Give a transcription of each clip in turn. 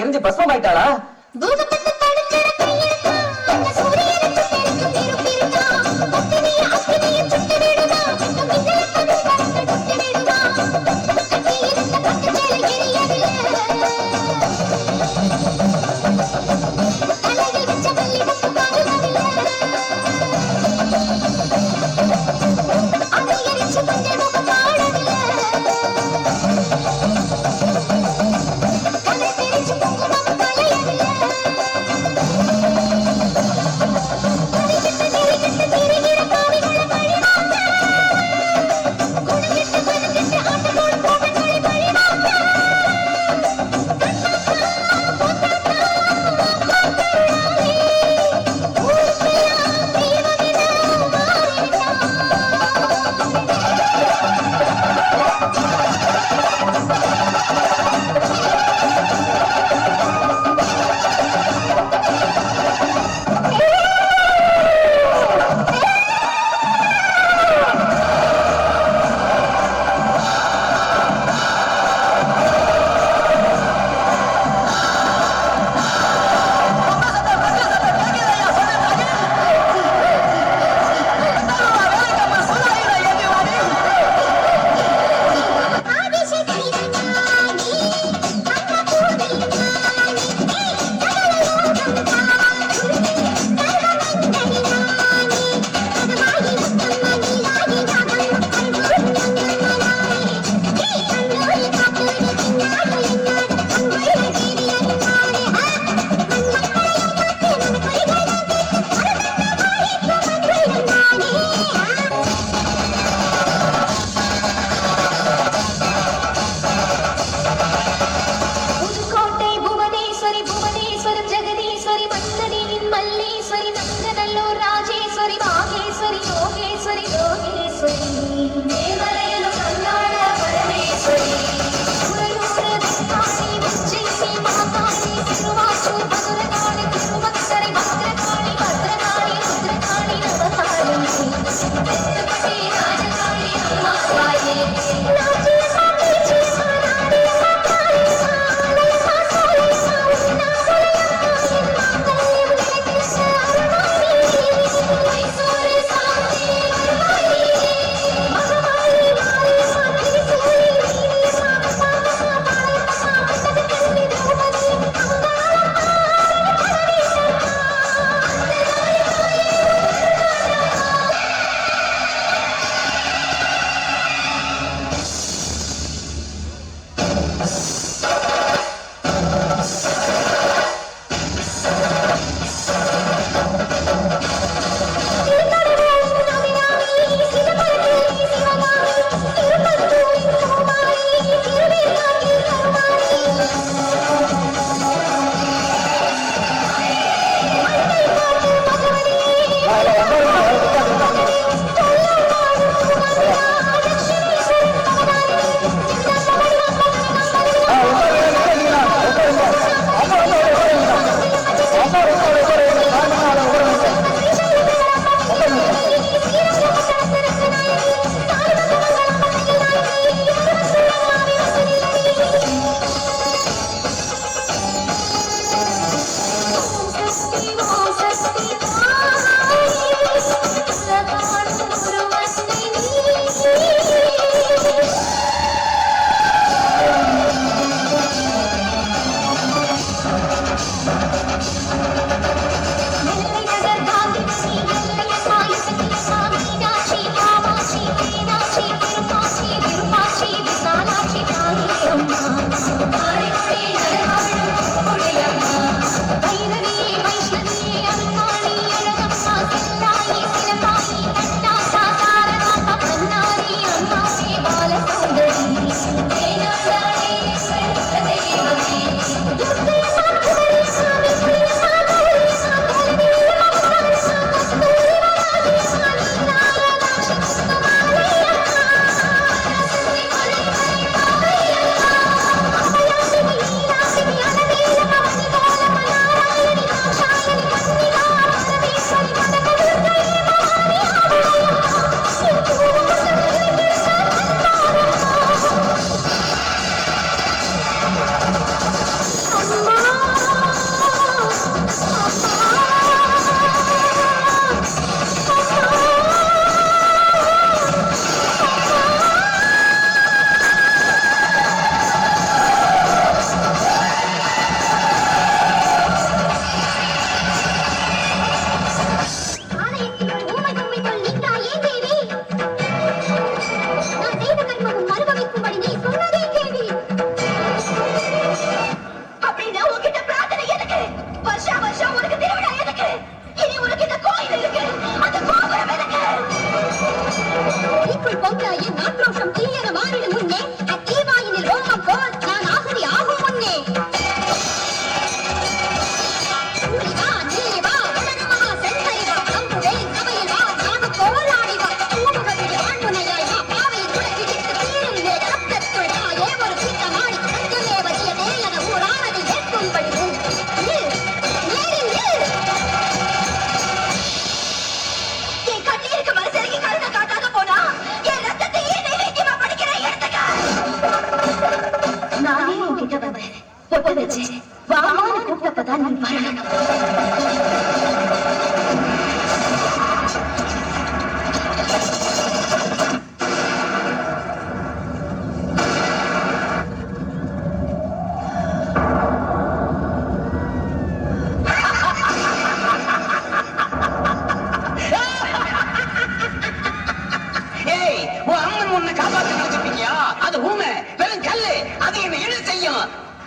எரிஞ்சு கண்ணாத்தா எரிஞ்சு பஸ்மமாயிட்டாளா Bugün ne?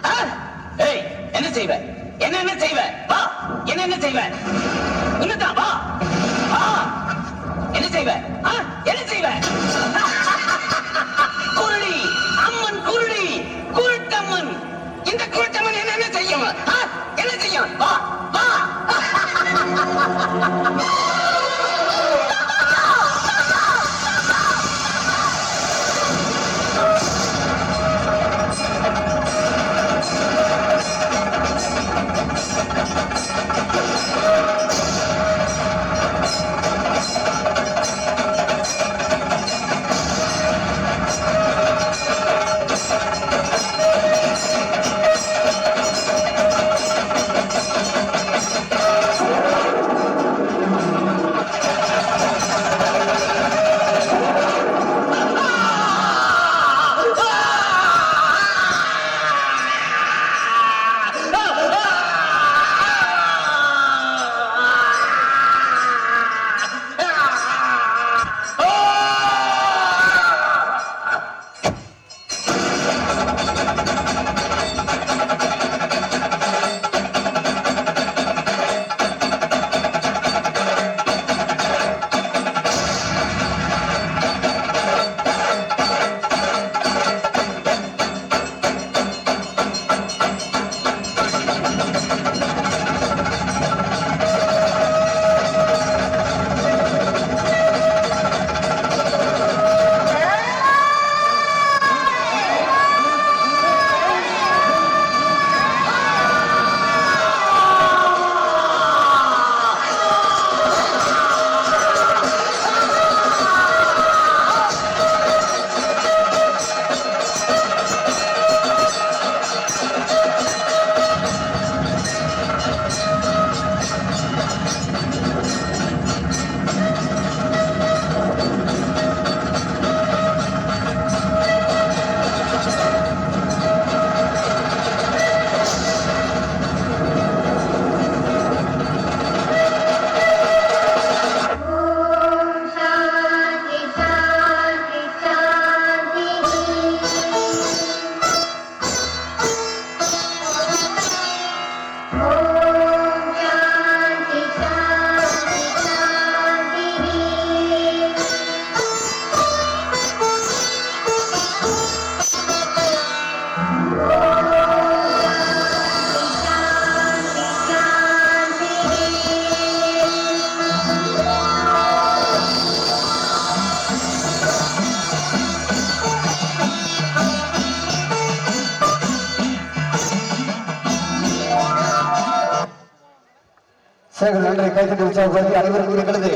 ஏய் என்ன செய்வ? என்ன என்ன செய்வ? வா என்ன என்ன செய்வ? உன்னதான் வா. வா என்ன செய்வ? என்ன செய்வ? குருடி அம்மன் குருடி குருட்டம்மன். இந்த குருட்டம்மன் என்ன என்ன செய்யும்? என்ன செய்யும்? வா வா. சேகர் நன்றி கைத்தட்டி உற்சாகப்படுத்தி அனைவருக்கும் எங்களது